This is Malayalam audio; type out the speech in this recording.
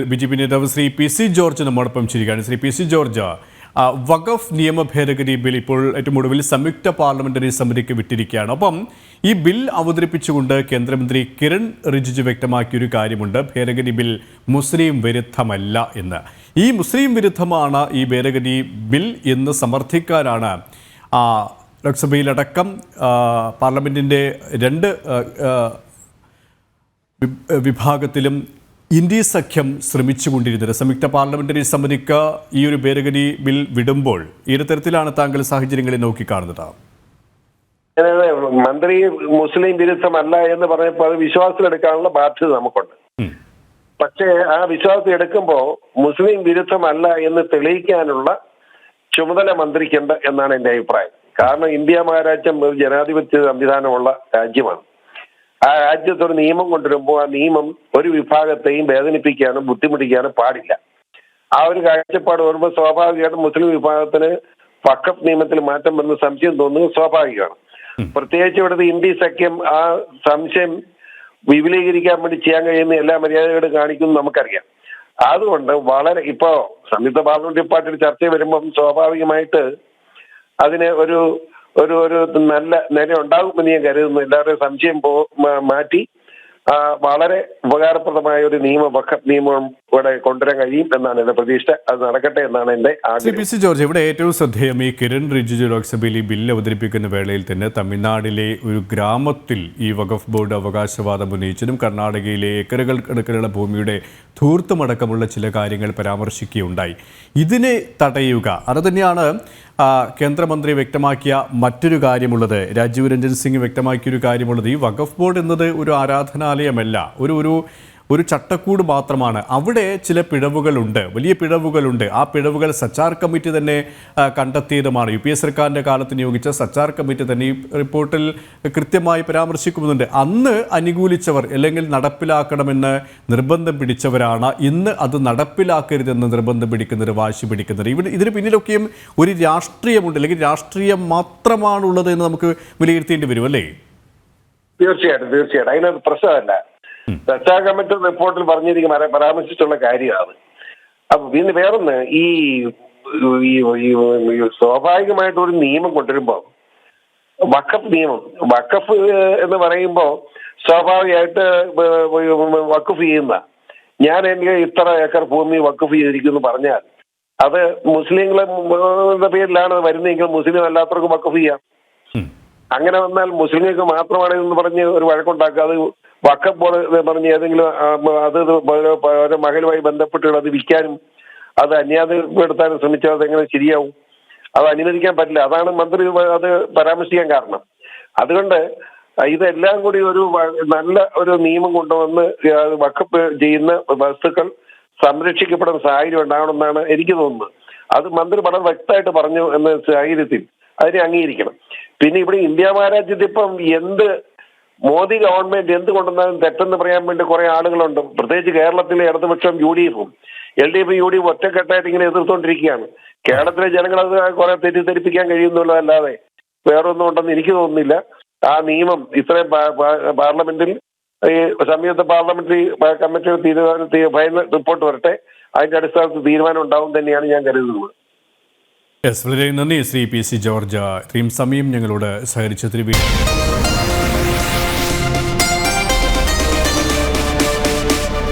ബി ജെ പി നേതാവ് ശ്രീ പി സി ജോർജ് നമ്മോടൊപ്പം ചിരിക്കുകയാണ്. ശ്രീ പി സി ജോർജ് വഖഫ് നിയമ ഭേദഗതി ബിൽ ഇപ്പോൾ ഏറ്റവും ഒടുവിൽ സംയുക്ത പാർലമെന്ററി സമിതിക്ക് വിട്ടിരിക്കുകയാണ്. അപ്പം ഈ ബിൽ അവതരിപ്പിച്ചുകൊണ്ട് കേന്ദ്രമന്ത്രി കിരൺ റിജിജു വ്യക്തമാക്കിയ ഒരു കാര്യമുണ്ട്. ഭേദഗതി ബിൽ മുസ്ലിം വിരുദ്ധമല്ല എന്ന്. ഈ മുസ്ലിം വിരുദ്ധമാണ് ഈ ഭേദഗതി ബിൽ എന്ന് സമർത്ഥിക്കാനാണ് ലോക്സഭയിലടക്കം പാർലമെന്റിന്റെ രണ്ട് വിഭാഗത്തിലും ഇന്ത്യ സഖ്യം ശ്രമിച്ചുകൊണ്ടിരുന്നത് സംയുക്ത പാർലമെന്ററി സമിതിക്ക് ഈ ഒരു ഭേദഗതി ബിൽ വിടുമ്പോൾ ഏത് തരത്തിലാണ് താങ്കൾ സാഹചര്യങ്ങളെ നോക്കിക്കാണുന്നത്? കാണുന്നത് മന്ത്രി മുസ്ലിം വിരുദ്ധമല്ല എന്ന് പറയുമ്പോൾ അത് വിശ്വാസത്തിലെടുക്കാനുള്ള ബാധ്യത നമുക്കുണ്ട്. പക്ഷേ ആ വിശ്വാസം എടുക്കുമ്പോൾ മുസ്ലിം വിരുദ്ധമല്ല എന്ന് തെളിയിക്കാനുള്ള ചുമതല മന്ത്രിക്കുണ്ട് എന്നാണ് എന്റെ അഭിപ്രായം. കാരണം ഇന്ത്യ മഹാരാജ്യം ഒരു ജനാധിപത്യ സംവിധാനമുള്ള രാജ്യമാണ്. ആ രാജ്യത്ത് ഒരു നിയമം കൊണ്ടുവരുമ്പോൾ ആ നിയമം ഒരു വിഭാഗത്തെയും വേദനിപ്പിക്കാനും ബുദ്ധിമുട്ടിക്കാനും പാടില്ല. ആ ഒരു കാഴ്ചപ്പാട് വരുമ്പോൾ സ്വാഭാവികമായിട്ടും മുസ്ലിം വിഭാഗത്തിന് വക്കഫ് നിയമത്തിൽ മാറ്റം വരുന്ന സംശയം തോന്നുന്നത് സ്വാഭാവികമാണ്. പ്രത്യേകിച്ച് ഇവിടുത്തെ ഇന്ത്യ സഖ്യം ആ സംശയം വിപുലീകരിക്കാൻ വേണ്ടി ചെയ്യാൻ കഴിയുന്ന എല്ലാ മര്യാദകളും കാണിക്കും നമുക്കറിയാം. അതുകൊണ്ട് വളരെ ഇപ്പോ സംയുക്ത പാർലമെന്ററി പാർട്ടിയുടെ ചർച്ച വരുമ്പം സ്വാഭാവികമായിട്ട് അതിന് ഒരു ഒരു ഒരു നല്ല നില ഉണ്ടാകുമെന്ന് ഞാൻ കരുതുന്നു. എല്ലാവരുടെയും സംശയം പോ മാറ്റി. വളരെ ഉപകാരപ്രദമായ ഒരു നിയമ നിയമം ഇവിടെ കൊണ്ടുവരാൻ കഴിയും എന്നാണ് എന്റെ പ്രതീക്ഷ. അത് നടക്കട്ടെ എന്നാണ് എന്റെ ശ്രീ ആഗ്രഹം. പി സി ജോർജ് ഇവിടെ ഏറ്റവും ശ്രദ്ധേയം ഈ കിരൺ റിജിജു ലോക്സഭയിൽ ഈ ബില്ല് അവതരിപ്പിക്കുന്ന വേളയിൽ തന്നെ തമിഴ്നാടിലെ ഒരു ഗ്രാമത്തിൽ ഈ വഖഫ് ബോർഡ് അവകാശവാദം ഉന്നയിച്ചതും കർണാടകയിലെ ഏക്കറുകൾ കണക്കിലുള്ള ഭൂമിയുടെ ധൂർത്തുമടക്കമുള്ള ചില കാര്യങ്ങൾ പരാമർശിക്കുകയുണ്ടായി. ഇതിനെ തടയുക അത് തന്നെയാണ് കേന്ദ്രമന്ത്രി വ്യക്തമാക്കിയ മറ്റൊരു കാര്യമുള്ളത്. രാജീവ് രഞ്ജൻ സിംഗ് വ്യക്തമാക്കിയൊരു കാര്യമുള്ളത്. ഈ വഖഫ് ബോർഡ് എന്നത് ഒരു ആരാധനാലയമല്ല. ഒരു ഒരു ഒരു ചട്ടക്കൂട് മാത്രമാണ്. അവിടെ ചില പിഴവുകളുണ്ട്. വലിയ പിഴവുകളുണ്ട്. ആ പിഴവുകൾ സച്ചാർ കമ്മിറ്റി തന്നെ കണ്ടെത്തിയതുമാണ്. യു പി എസ് സർക്കാരിന്റെ കാലത്ത് നിയോഗിച്ച സച്ചാർ കമ്മിറ്റി തന്നെ ഈ റിപ്പോർട്ടിൽ കൃത്യമായി പരാമർശിക്കുന്നുണ്ട്. അന്ന് അനുകൂലിച്ചവർ അല്ലെങ്കിൽ നടപ്പിലാക്കണമെന്ന് നിർബന്ധം പിടിച്ചവരാണ്. ഇന്ന് അത് നടപ്പിലാക്കരുതെന്ന് നിർബന്ധം പിടിക്കുന്നവർ വാശി പിടിക്കുന്നത് ഇവിടെ ഇതിന് പിന്നിലൊക്കെയും ഒരു രാഷ്ട്രീയമുണ്ട്. അല്ലെങ്കിൽ രാഷ്ട്രീയം മാത്രമാണുള്ളത് എന്ന് നമുക്ക് വിലയിരുത്തേണ്ടി വരും അല്ലേ? തീർച്ചയായിട്ടും തീർച്ചയായിട്ടും. അതിനൊരു പ്രശ്നമല്ല രക്ഷാ കമ്മിറ്റി റിപ്പോർട്ടിൽ പറഞ്ഞിരിക്കും പരാമർശിച്ചുള്ള പരാമർശിച്ചിട്ടുള്ള കാര്യമാണ്. അപ്പൊ പിന്നെ വേറൊന്ന് ഈ സ്വാഭാവികമായിട്ട് ഒരു നിയമം കൊണ്ടുവരുമ്പോൾ വക്കഫ് നിയമം വക്കഫ് എന്ന് പറയുമ്പോൾ സ്വാഭാവികമായിട്ട് വക്കഫ് ചെയ്യുന്ന ഞാൻ എനിക്ക് ഇത്ര ഏക്കർ ഭൂമി വക്കഫ് ചെയ്തിരിക്കുന്നു പറഞ്ഞാൽ അത് മുസ്ലിങ്ങളുടെ പേരിലാണ് വരുന്നതെങ്കിൽ മുസ്ലിം അല്ലാത്തവർക്ക് വക്കഫ് ചെയ്യാം. അങ്ങനെ വന്നാൽ മുസ്ലിങ്ങൾക്ക് മാത്രമാണ് എന്ന് പറഞ്ഞ് ഒരു വഴക്കുണ്ടാക്കുക. അത് വക്കഫ് ബോർഡ് പറഞ്ഞ് ഏതെങ്കിലും അത് ഇത് മകളുമായി ബന്ധപ്പെട്ട് അത് വിൽക്കാനും അത് അന്യാദപ്പെടുത്താനും ശ്രമിച്ചാൽ അത് എങ്ങനെ ശരിയാവും? അത് അനുവദിക്കാൻ പറ്റില്ല. അതാണ് മന്ത്രി അത് പരാമർശിക്കാൻ കാരണം. അതുകൊണ്ട് ഇതെല്ലാം കൂടി ഒരു നല്ല ഒരു നിയമം കൊണ്ടുവന്ന് വക്കപ്പ് ചെയ്യുന്ന വസ്തുക്കൾ സംരക്ഷിക്കപ്പെടുന്ന സാഹചര്യം ഉണ്ടാകണമെന്നാണ് എനിക്ക് തോന്നുന്നത്. അത് മന്ത്രി വളരെ വ്യക്തമായിട്ട് പറഞ്ഞു എന്ന സാഹചര്യത്തിൽ അതിനെ അംഗീകരിക്കണം. പിന്നെ ഇവിടെ ഇന്ത്യ മഹാരാജ്യത്ത് ഇപ്പം എന്ത് മോദി ഗവൺമെന്റ് എന്തുകൊണ്ടെന്നാലും തെറ്റെന്ന് പറയാൻ വേണ്ടി കുറെ ആളുകളുണ്ട്. പ്രത്യേകിച്ച് കേരളത്തിലെ ഇടതുപക്ഷം യു ഡി എഫും എൽ ഡി എഫും യു ഡി എഫ് ഒറ്റക്കെട്ടായിട്ട് ഇങ്ങനെ എതിർത്തുകൊണ്ടിരിക്കുകയാണ് കേരളത്തിലെ ജനങ്ങൾ അത് കുറെ തെറ്റിദ്ധരിപ്പിക്കാൻ കഴിയുന്നുള്ളതല്ലാതെ വേറൊന്നും ഉണ്ടെന്ന് എനിക്ക് തോന്നുന്നില്ല. ആ നിയമം ഇത്രയും പാർലമെന്റിൽ ഈ സംയുക്ത പാർലമെന്ററി കമ്മിറ്റി തീരുമാനം ഫൈനൽ റിപ്പോർട്ട് വരട്ടെ. അതിന്റെ അടിസ്ഥാനത്തിൽ തീരുമാനം ഉണ്ടാവും തന്നെയാണ് ഞാൻ കരുതുന്നത്. വളരെ നന്ദി. ശ്രീ പി സി ജോർജ് ഇത്രയും സമയം ഞങ്ങളോട് സഹകരിച്ചതിന് വേണ്ടി